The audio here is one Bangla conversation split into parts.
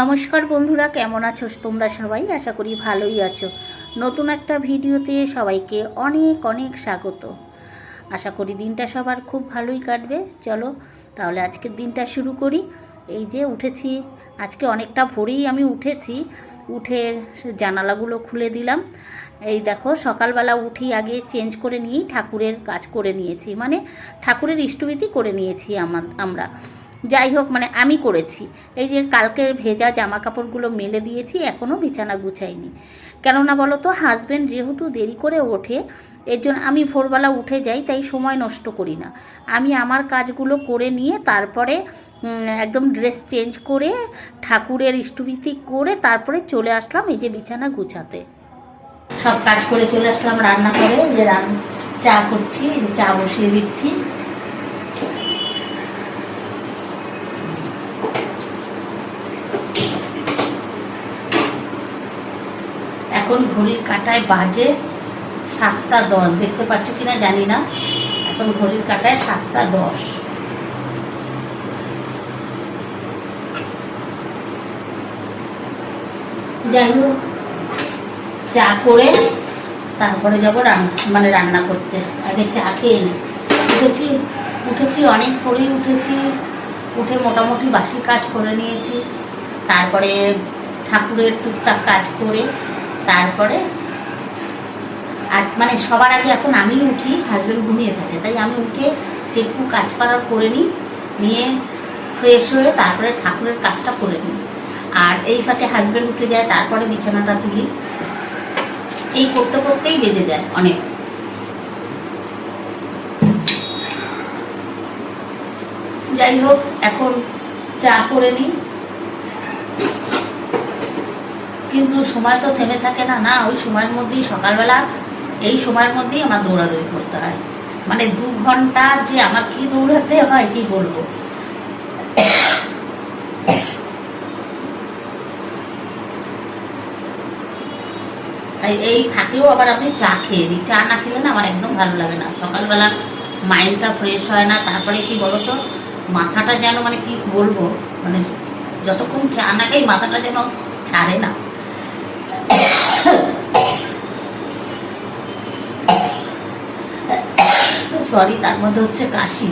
নমস্কার বন্ধুরা, কেমন আছো তোমরা সবাই? আশা করি ভালোই আছো। নতুন একটা ভিডিওতে সবাইকে অনেক অনেক স্বাগত। আশা করি দিনটা সবার খুব ভালোই কাটবে। চলো তাহলে আজকের দিনটা শুরু করি। এই যে উঠেছি, আজকে অনেকটা ভোরেই আমি উঠেছি। উঠে জানালাগুলো খুলে দিলাম। এই দেখো, সকালবেলা উঠি আগে চেঞ্জ করে নিয়েই ঠাকুরের কাজ করে নিয়েছি। মানে ঠাকুরের ইষ্টবিধি করে নিয়েছি আমার আমরা। যাই হোক মানে আমি করেছি। এই যে কালকের ভেজা জামা কাপড়গুলো মেলে দিয়েছি এখনও বিছানা গুছাইনি। কেননা বলো তো হাজব্যান্ড যেহেতু দেরি করে ওঠে, এর জন্য আমি ভোরবেলা উঠে যাই, তাই সময় নষ্ট করি না। আমি আমার কাজগুলো করে নিয়ে তারপরে একদম ড্রেস চেঞ্জ করে, ঠাকুরের ইষ্টবিধি করে তারপরে চলে আসলাম এই যে বিছানা গুছাতে। সব কাজ করে চলে আসলাম রান্না করে যে রান চা করছি চা বসিয়ে দিচ্ছি। এখন ঘড়ির কাঁটায় বাজে সাতটা দশ। দেখতে পাচ্ছ কিনা জানি না। এখন ঘড়ির কাঁটায় সাতটা দশ। যাই হোক, চা করে তারপরে যাব মানে রান্না করতে। আগে চা খেয়ে নিই উঠেছি উঠেছি অনেক পরেই উঠেছি। উঠে মোটামুটি বাসি কাজ করে নিয়েছি। তারপরে ঠাকুরের টুকটাক কাজ করে তারপরে আর মানে সবার আগে এখন আমি উঠি হাজব্যান্ড ঘুমিয়ে থাকে, তাই আমি উঠে যেটুকু কাজ করার করে নিই, নিয়ে ফ্রেশ হয়ে তারপরে ঠাকুরের কাজটা করে নিই। আর এই সাথে হাজব্যান্ড উঠে যায়, তারপরে বিছানাটা তুলি। এই করতে করতেই বেজে যায় অনেক। যাই হোক, এখন চা করে নিই। কিন্তু সময় তো থেমে থাকে না না, ওই সময়ের মধ্যেই সকালবেলা, এই সময়ের মধ্যেই আমার দৌড়াদৌড়ি করতে হয়। মানে দু ঘণ্টা যে আমার কি দৌড়াতে হয়, কি বলব? তাই এই থাকলেও আবার আপনি চা খেয়ে নিই চা না খেলে না আমার একদম ভালো লাগে না। সকালবেলা মাইন্ডটা ফ্রেশ হয় না, তারপরে কি বলতো, মাথাটা যেন মানে কি বলব মানে যতক্ষণ চা না খাই, মাথাটা যেন ছাড়ে না। সরি তার মধ্যে হচ্ছে কাশি।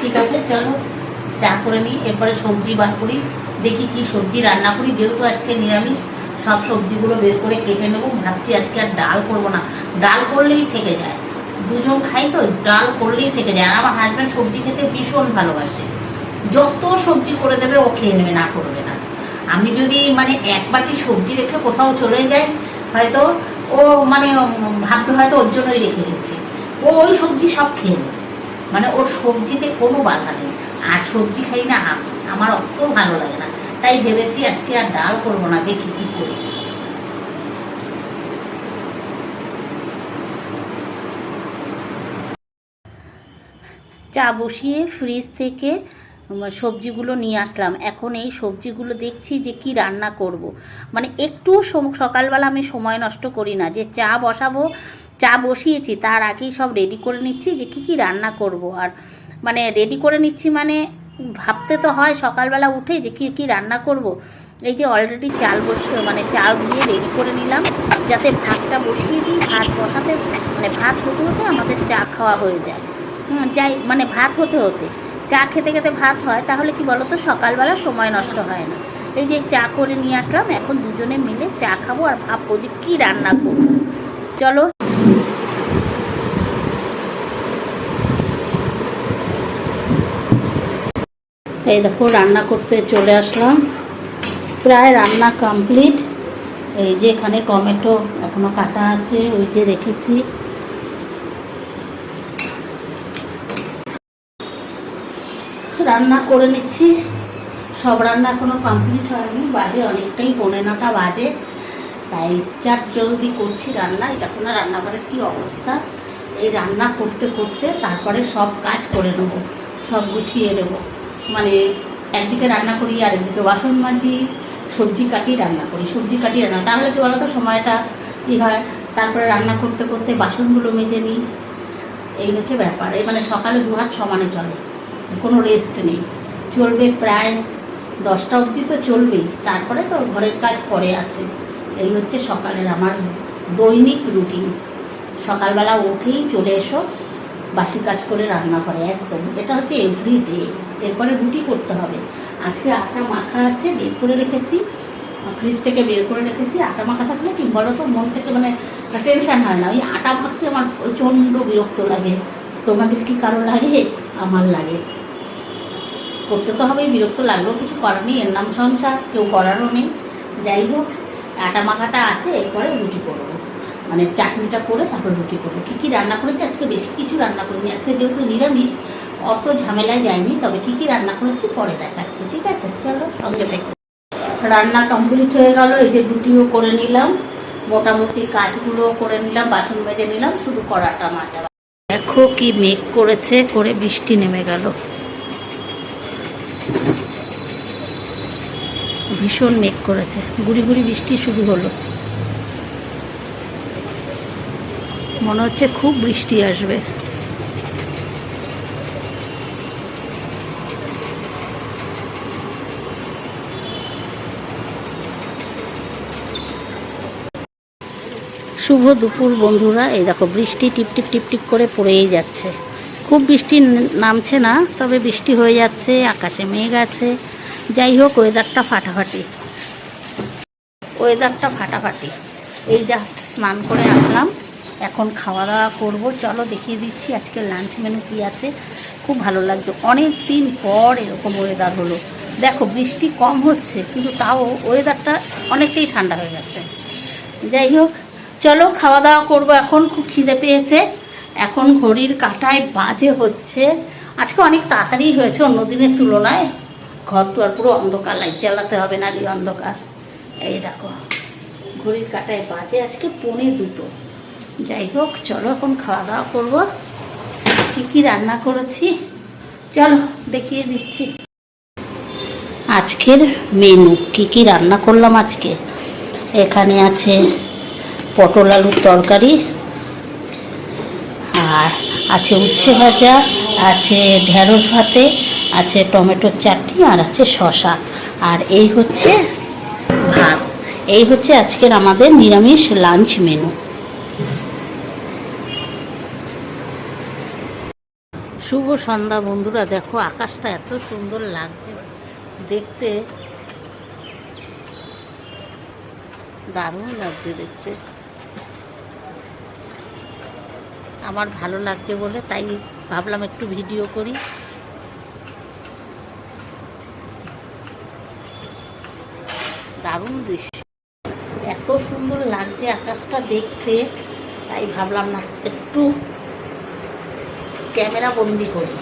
ঠিক আছে, চলো, চা করে নিই, এরপরে সবজি বার করি, দেখি কি সবজি রান্না করি। যেহেতু আজকে নিরামিষ, সব সবজিগুলো বের করে কেটে নেব। ভাবছি আজকে আর ডাল করব না। ডাল করলেই থেকে যায়। দুজন খাই তো, ডাল করলেই থেকে যায়। আমার হাজব্যান্ড সবজি খেতে ভীষণ ভালোবাসে। যত সবজি করে দেবে, ও খেয়ে নেবে, না করবে না। আমি যদি মানে এক বাটি সবজি রেখে কোথাও চলে যাই, হয়তো ও মানে ভাববে হয়তো ওর জন্যই রেখে গেছে ও ওই সবজি সব খেয়ে মানে ওর সবজিতে কোনো বাধা নেই। আর সবজি খাই না, আমি। আমার অত ভালো লাগে না। তাই ভেবেছি আজকে আর ডাল করব না, দেখি কি করি। চা বসিয়ে ফ্রিজ থেকে সবজিগুলো নিয়ে আসলাম। এখন এই সবজিগুলো দেখছি যে কি রান্না করব। মানে একটু সকালবেলা আমি সময় নষ্ট করি না। যে চা বসাবো, চা বসিয়েছি, তার আগেই সব রেডি করে নিচ্ছি যে কি কি রান্না করব। আর মানে রেডি করে নিচ্ছি মানে ভাবতে তো হয় সকালবেলা উঠে যে কি কি রান্না করব। এই যে অলরেডি চাল বসিয়ে মানে চাল দিয়ে রেডি করে নিলাম, যাতে ভাতটা বসিয়ে দিই, ভাত বসাতে মানে ভাত হতে হতে আমাদের চা খাওয়া হয়ে যায়। যাই মানে ভাত হতে হতে। চা খেতে খেতে ভাত হয়, তাহলে কি বলতো? সকালবেলা সময় নষ্ট হয় না। এই যে চা করে নিয়ে আসলাম, এখন দুজনে মিলে চা খাব আর ভাববো যে কী রান্না করব। চলো। এই দেখো, রান্না করতে চলে আসলাম। প্রায় রান্না কমপ্লিট। এই যে এখানে টমেটো এখনও কাটা আছে, ওই যে রেখেছি। রান্না করে নিচ্ছি। সব রান্না এখনও কমপ্লিট হয়নি। বাজে অনেকটাই, পৌনে নটা বাজে। তাই চার জলদি করছি রান্না। এটা কোনো রান্নাঘরের কী অবস্থা। এই রান্না করতে করতে তারপরে সব কাজ করে নেব। সব গুছিয়ে নেব। মানে একদিকে রান্না করি আর একদিকে বাসন মাজি, সবজি কাটি রান্না করি। সবজি কাটি রান্না। তাহলে কি বলতো, সময়টা ই হয়? তারপরে রান্না করতে করতে বাসনগুলো মেজে নিই। এই হচ্ছে ব্যাপার। এই মানে সকালে দু হাত সমানে চলে। কোনো রেস্ট নেই। চলবে প্রায় দশটা অবধি তো চলবেই, তারপরে তো ঘরের কাজ পরে আছে। এই হচ্ছে সকালের আমার দৈনিক রুটিন সকালবেলা উঠেই চলে এসো, বাসি কাজ করে রান্না করে, একদম। এটা হচ্ছে এভরি ডে এরপরে রুটি করতে হবে। আজকে আটা মাখা আছে, বের করে রেখেছি। ফ্রিজ থেকে বের করে রেখেছি। আটা মাখা থাকলে কি বলো তো মন থেকে মানে টেনশান হয় না। ওই আটা মাখতে আমার প্রচণ্ড বিরক্ত লাগে। তোমাদের কি কারও লাগে? আমার লাগে। করতে তো হবে বিরক্ত লাগলেও কিছু করার নেই। এর নাম সংসার, কেউ করারও নেই। যাই হোক আটা মাখাটা আছে, এরপরে রুটি করব। মানে চাটনিটা করে তারপর রুটি করব। কী কী রান্না করেছি? আজকে বেশি কিছু রান্না করিনি। আজকে যেহেতু নিরামিষ, অত ঝামেলায় যায়নি তবে কী কী রান্না করেছি পরে দেখাচ্ছি, ঠিক আছে? চলো, সঙ্গে দেখো রান্না কমপ্লিট হয়ে গেল। এই যে রুটিও করে নিলাম। মোটামুটি কাজগুলো করে নিলাম, বাসন মেজে নিলাম। শুধু কড়াটা মাজা। দেখো কি মেঘ করেছে, করে বৃষ্টি নেমে গেল। ভীষণ মেঘ করেছে। গুড়ি গুড়ি বৃষ্টি শুরু হলো। মনে হচ্ছে খুব বৃষ্টি আসবে। শুভ দুপুর, বন্ধুরা। এই দেখো, বৃষ্টি টিপটিপ টিপটিপ করে পড়েই যাচ্ছে। খুব বৃষ্টি নামছে না, তবে বৃষ্টি হয়ে যাচ্ছে, আকাশে মেঘ আছে। যাই হোক ওয়েদারটা ফাটাফাটি। ওয়েদারটা ফাটাফাটি। এই জাস্ট স্নান করে আসলাম। এখন খাওয়া দাওয়া করব। চলো, দেখিয়ে দিচ্ছি আজকে লাঞ্চ মেনু কী আছে। খুব ভালো লাগছে। অনেক দিন পর এরকম ওয়েদার হলো। দেখো, বৃষ্টি কম হচ্ছে, কিন্তু তাও ওয়েদারটা অনেকটাই ঠান্ডা হয়ে গেছে। যাই হোক চলো খাওয়া দাওয়া করব, এখন খুব খিদে পেয়েছে। এখন ঘড়ির কাঁটায় বাজে হচ্ছে। আজকে অনেক তাড়াতাড়ি হয়েছে, অন্য দিনের তুলনায়। ঘর আর পুরো অন্ধকার লাইট জ্বালাতে হবে না রে অন্ধকার। এই দেখো, ঘড়ির কাঁটায় বাজে আজকে পৌনে দুটো। যাই হোক, চলো এখন খাওয়া দাওয়া করব। কী কী রান্না করেছি? চলো, দেখিয়ে দিচ্ছি। আজকের মেনু কি কি রান্না করলাম আজকে? এখানে আছে পটল আলুর তরকারি, আর আছে উচ্ছে ভাজা, আছে ঢেঁড়স ভাতে, আছে টমেটোর চাটনি, আর আছে শশা আর এই হচ্ছে ভাত। এই হচ্ছে আজকের আমাদের নিরামিষ লাঞ্চ মেনু শুভ সন্ধ্যা বন্ধুরা, দেখো আকাশটা এত সুন্দর লাগছে। দেখতে দারুণ লাগছে দেখতে। আমার ভালো লাগছে বলে, তাই ভাবলাম একটু ভিডিও করি। দারুণ দৃশ্য। এত সুন্দর লাগছে আকাশটা দেখতে, তাই ভাবলাম না, একটু ক্যামেরা বন্দি করি।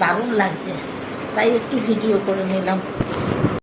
দারুণ লাগছে, তাই একটু ভিডিও করে নিলাম।